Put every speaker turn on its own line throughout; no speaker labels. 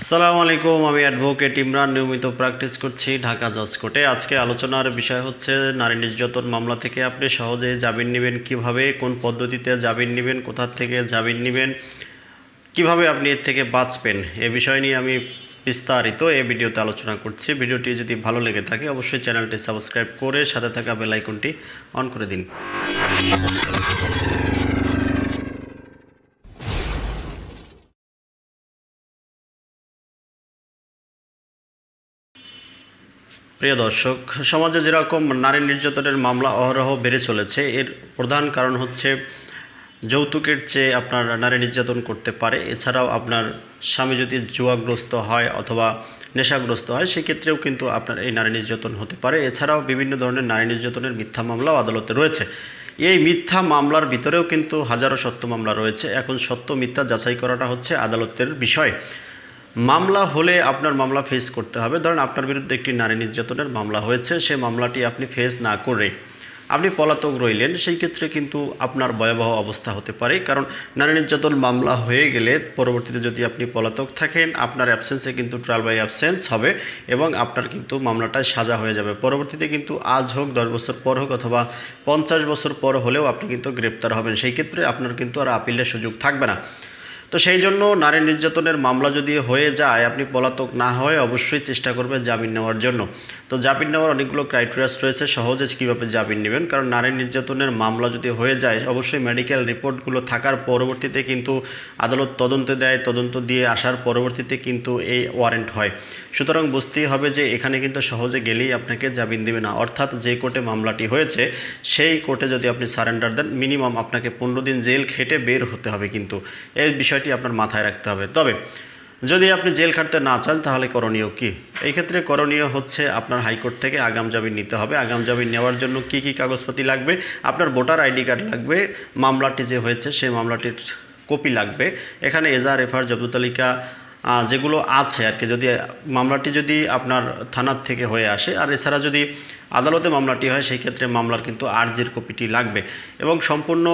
আসসালামু আলাইকুম, আমি অ্যাডভোকেট ইমরান। নিয়মিত প্র্যাকটিস করছি ঢাকা জজ কোর্টে। আজকে আলোচনার বিষয় হচ্ছে, নারী নির্যাতন মামলা থেকে আপনি সহজে জামিন নেবেন কীভাবে, কোন পদ্ধতিতে জামিন নেবেন, কোথা থেকে জামিন নেবেন, কীভাবে আপনি এর থেকে বাঁচবেন, এ বিষয় নিয়ে আমি বিস্তারিত এই ভিডিওতে আলোচনা করছি। ভিডিওটি যদি ভালো লেগে থাকে, অবশ্যই চ্যানেলটি সাবস্ক্রাইব করে সাথে থাকা বেল আইকনটি অন করে দিন। প্রিয় দর্শক, সমাজে যেরকম নারী নির্যাতনের মামলা অহরহ বেড়ে চলেছে, এর প্রধান কারণ হচ্ছে যৌতুকের চেয়ে আপনার নারী নির্যাতন করতে পারে। এছাড়াও আপনার স্বামী যদি জুয়াগ্রস্ত হয় অথবা নেশাগ্রস্ত হয়, সেক্ষেত্রেও কিন্তু আপনার এই নারী নির্যাতন হতে পারে। এছাড়াও বিভিন্ন ধরনের নারী নির্যাতনের মিথ্যা মামলাও আদালতে রয়েছে। এই মিথ্যা মামলার ভিতরেও কিন্তু হাজারো সত্য মামলা রয়েছে। এখন সত্য মিথ্যা যাচাই করাটা হচ্ছে আদালতের বিষয়। মামলা হলে আপনার মামলা ফেস করতে হবে। ধরেন আপনার বিরুদ্ধে একটি নারী নির্যাতনের মামলা হয়েছে সে মামলাটি আপনি ফেস না করে আপনি পলাতক রইলেন, সেই ক্ষেত্রে কিন্তু আপনার ভয়াবহ অবস্থা হতে পারে। কারণ নারী নির্যাতন মামলা হয়ে গেলে পরবর্তীতে যদি আপনি পলাতক থাকেন, আপনার অ্যাবসেন্সে কিন্তু ট্রায়াল বাই অ্যাবসেন্স হবে এবং আপনার কিন্তু মামলাটায় সাজা হয়ে যাবে। পরবর্তীতে কিন্তু আজ হোক, দশ বছর পর হোক অথবা পঞ্চাশ বছর পর হলেও আপনি কিন্তু গ্রেপ্তার হবেন। সেই ক্ষেত্রে আপনার কিন্তু আর আপিলের সুযোগ থাকবে না। তো সেই জন্য নারী নির্যাতনের মামলা যদি হয়ে যায়, আপনি পলাতক না হয়ে অবশ্যই চেষ্টা করবেন জামিন নেওয়ার জন্য। তো জামিন নেওয়ার অনেকগুলো ক্রাইটেরিয়াস রয়েছে, সহজে কীভাবে জামিন নেবেন? কারণ নারী নির্যাতনের মামলা যদি হয়ে যায়, অবশ্যই মেডিকেল রিপোর্টগুলো থাকার পরবর্তীতে কিন্তু আদালত তদন্তে দেয়, তদন্ত দিয়ে আসার পরবর্তীতে কিন্তু এই ওয়ারেন্ট হয়। সুতরাং বুঝতেই হবে যে এখানে কিন্তু সহজে গেলেই আপনাকে জামিন দেবে না। অর্থাৎ যে কোর্টে মামলাটি হয়েছে, সেই কোর্টে যদি আপনি সারেন্ডার দেন মিনিমাম আপনাকে পনেরো দিন জেল খেটে বের হতে হবে কিন্তু। এই বিষয়টি আপনার মাথায় রাখতে হবে। তবে, যদি আপনি জেল খাটতে না চান, তাহলে করণীয় কি? এই ক্ষেত্রে করণীয় হচ্ছে আপনার হাইকোর্ট থেকে আগাম জামিন নিতে হবে। আগাম জামিন নেওয়ার জন্য কি কি কাগজপাতি লাগবে? আপনার ভোটার আইডি কার্ড লাগবে, মামলাটি যে হয়েছে সেই মামলাটির কপি লাগবে। এখানে এজার রেফার জব্দ তালিকা যেগুলো আছে আর কি, যদি, মামলাটি যদি আপনার থানার থেকে হয়ে আসে, আর এছাড়া যদি আদালতে মামলাটি হয়, সেই ক্ষেত্রে মামলার কিন্তু আর্জির কপিটি লাগবে। এবং সম্পূর্ণ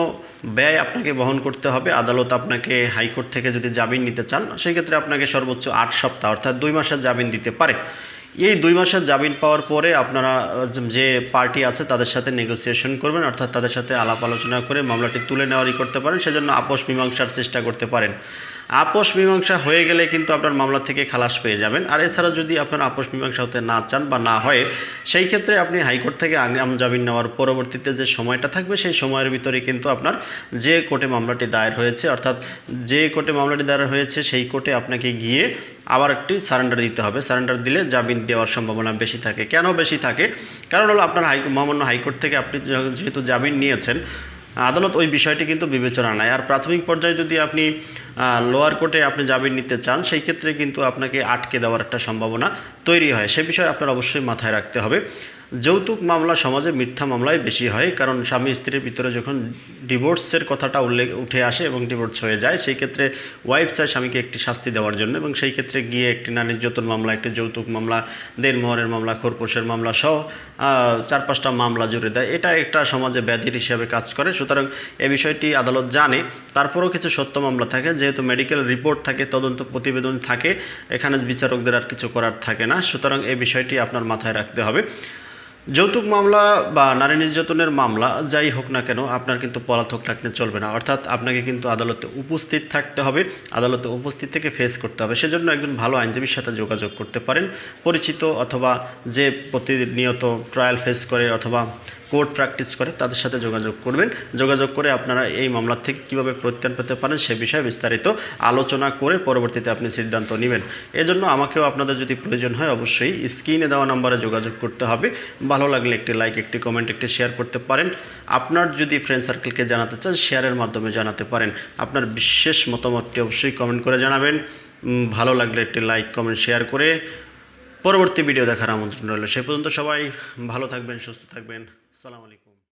ব্যয় আপনাকে বহন করতে হবে, আদালত আপনাকে হাইকোর্ট থেকে যদি জামিন নিতে চান, সেই ক্ষেত্রে আপনাকে সর্বোচ্চ আট সপ্তাহ, অর্থাৎ দুই মাসের জামিন দিতে পারে। এই দুই মাসের জামিন পাওয়ার পরে আপনারা যে পার্টি আছে, তাদের সাথে নেগোসিয়েশন করবেন, অর্থাৎ তাদের সাথে আলাপ আলোচনা করে মামলাটি তুলে নেওয়ারই করতে পারেন, সেজন্য আপোষ মীমাংসার চেষ্টা করতে পারেন। আপোষ মীমাংসা হয়ে গেলে কিন্তু আপনার মামলা থেকে খালাস পেয়ে যাবেন। আর এছাড়া যদি আপনার আপোষ মীমাংসা হতে না চান বা না হয়, সেই ক্ষেত্রে আপনি হাইকোর্ট থেকে আগাম জামিন নেওয়ার পরবর্তীতে যে সময়টা থাকবে, সেই সময়ের ভিতরে কিন্তু আপনার যে কোর্টে মামলাটি দায়ের হয়েছে, অর্থাৎ যে কোর্টে মামলাটি দায়ের হয়েছে, সেই কোর্টে আপনাকে গিয়ে আবার একটি সারেন্ডার দিতে হবে। সারেন্ডার দিলে জামিন দেওয়ার সম্ভাবনা বেশি থাকে। কেন বেশি থাকে? কারণ হলো আপনার হাই, মহামান্য হাইকোর্ট থেকে আপনি যেহেতু জামিন নিয়েছেন আদালত ওই বিষয়টি কিন্তু বিবেচনা নেয় আর প্রাথমিক পর্যায়ে যদি আপনি লোয়ার কোর্টে আপনি জামিন নিতে চান, সেই ক্ষেত্রে কিন্তু আপনাকে আটকে দেওয়ার একটা সম্ভাবনা তৈরি হয়। সে বিষয়ে আপনার অবশ্যই মাথায় রাখতে হবে। যৌতুক মামলা সমাজে মিথ্যা মামলায় বেশি হয়, কারণ স্বামী স্ত্রীর ভিতরে যখন ডিভোর্সের কথাটা উল্লেখ, উঠে আসে এবং ডিভোর্স হয়ে যায়, সেই ক্ষেত্রে ওয়াইফ চায় স্বামীকে একটি শাস্তি দেওয়ার জন্য এবং সেই ক্ষেত্রে গিয়ে একটি নারী নির্যাতন মামলা, একটি যৌতুক মামলা দেড়মোহরের মামলা, খোরপোশের মামলা সহ চার পাঁচটা মামলা জুড়ে দেয়। এটা একটা সমাজে ব্যাধির হিসাবে কাজ করে। সুতরাং এ বিষয়টি আদালত জানে। তারপরেও কিছু সত্য মামলা থাকে। যেহেতু মেডিকেল রিপোর্ট থাকে, তদন্ত প্রতিবেদন থাকে, এখানে বিচারকদের আর কিছু করার থাকে না। সুতরাং এই বিষয়টি আপনার মাথায় রাখতে হবে। যৌতুক মামলা বা নারী নির্যাতনের মামলা, যাই হোক না কেন, আপনার কিন্তু পলাতক থাকতে চলবে না। অর্থাৎ আপনাকে কিন্তু আদালতে উপস্থিত থাকতে হবে, আদালতে উপস্থিত থেকে ফেস করতে হবে। সেজন্য একজন ভালো আইনজীবীর সাথে যোগাযোগ করতে পারেন। পরিচিত অথবা যে প্রতিনিয়ত ট্রায়াল ফেস করে অথবা কোর্ট প্র্যাকটিস করে তাদের সাথে যোগাযোগ করবেন। যোগাযোগ করে আপনারা এই মামলা থেকে কীভাবে প্রত্যান পেতে পারেন সে বিষয়ে বিস্তারিত আলোচনা করে পরবর্তীতে আপনি সিদ্ধান্ত নেবেন। এজন্য আমাকেও আপনাদের যদি প্রয়োজন হয় অবশ্যই স্ক্রিনে দেওয়া নাম্বারে যোগাযোগ করতে হবে। ভালো লাগলে একটি লাইক, একটি কমেন্ট, একটি শেয়ার করতে পারেন। আপনার যদি ফ্রেন্ড সার্কেলকে জানাতে চান শেয়ারের মাধ্যমে জানাতে পারেন। আপনার বিশেষ মতামতটি অবশ্যই কমেন্ট করে জানাবেন। ভালো লাগলে একটি লাইক কমেন্ট শেয়ার করে পরবর্তী ভিডিও দেখার আমন্ত্রণ রইল। সে পর্যন্ত সবাই ভালো থাকবেন, সুস্থ থাকবেন। সালাম আলাইকুম।